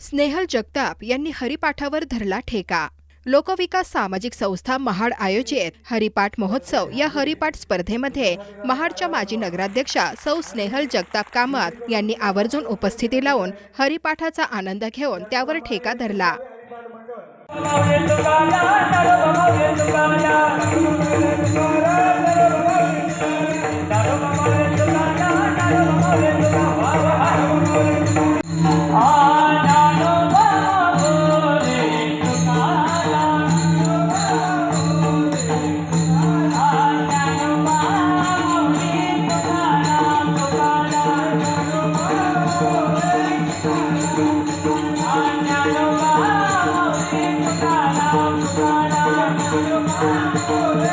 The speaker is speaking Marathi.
स्नेहल जगताप यांनी हरिपाठावर धरला ठेका. लोकविकास सामाजिक संस्था महाड आयोजित हरिपाठ महोत्सव या हरिपाठ स्पर्धेमध्ये महाडच्या माजी नगराध्यक्षा सौ स्नेहल जगताप कामत यांनी आवर्जून उपस्थिती लावून हरिपाठाचा आनंद घेऊन त्यावर ठेका धरला.